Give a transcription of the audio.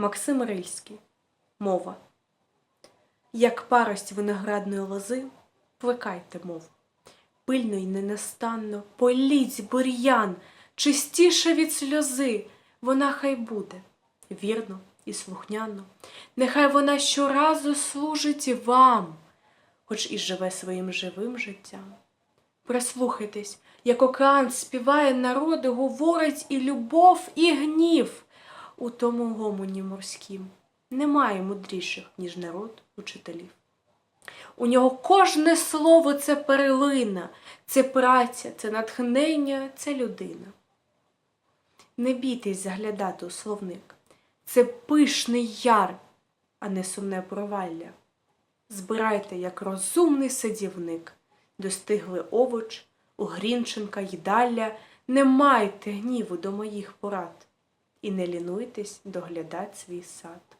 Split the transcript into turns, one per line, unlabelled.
Максим Рильський. Мова. Як парость виноградної лози, плекайте мову. Пильно й ненастанно політь бур'ян, чистіше від сльози, вона хай буде, вірно і слухняно. Нехай вона щоразу служить вам, хоч і живе своїм живим життям. Прислухайтесь, як океан співає народи, говорить і любов, і гнів. У тому гомоні морськім немає мудріших, ніж народ учителів. У нього кожне слово це перлина, це праця, це натхнення, це людина. Не бійтесь заглядати у словник. Це пишний яр, а не сумне провалля. Збирайте, як розумний садівник, достигли овоч, у Грінченка їдалля, не майте гніву до моїх порад і не лінуйтесь доглядати свій сад.